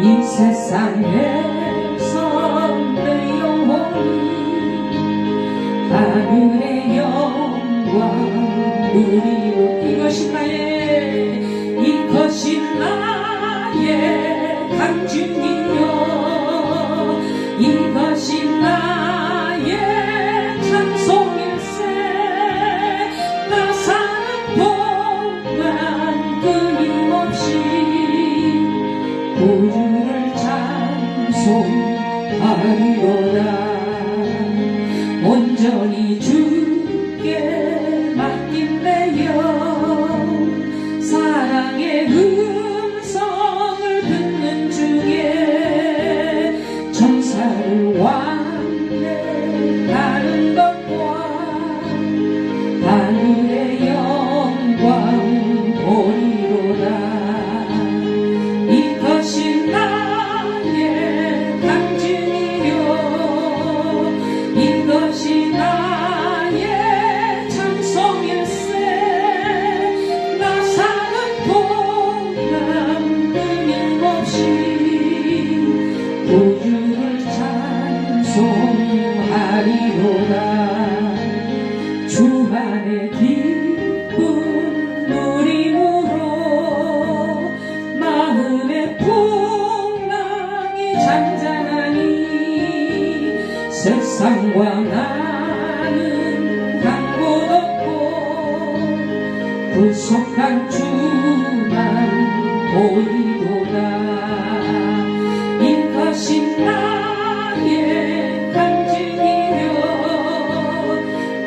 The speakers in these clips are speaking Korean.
이 세상에서 내 영혼이 하늘의 영광 우리로 이것이 나의 이것이 나의 강준이요. 구주를 찬송하리로다 세상과 나는 간곳 없고 구속한 주만 보이도다. 이것이 나의 간증이요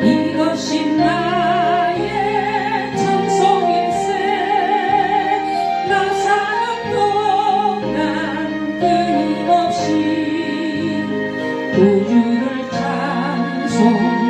이것이 나의 찬송일세. 나 사는 동안 끊임없이 送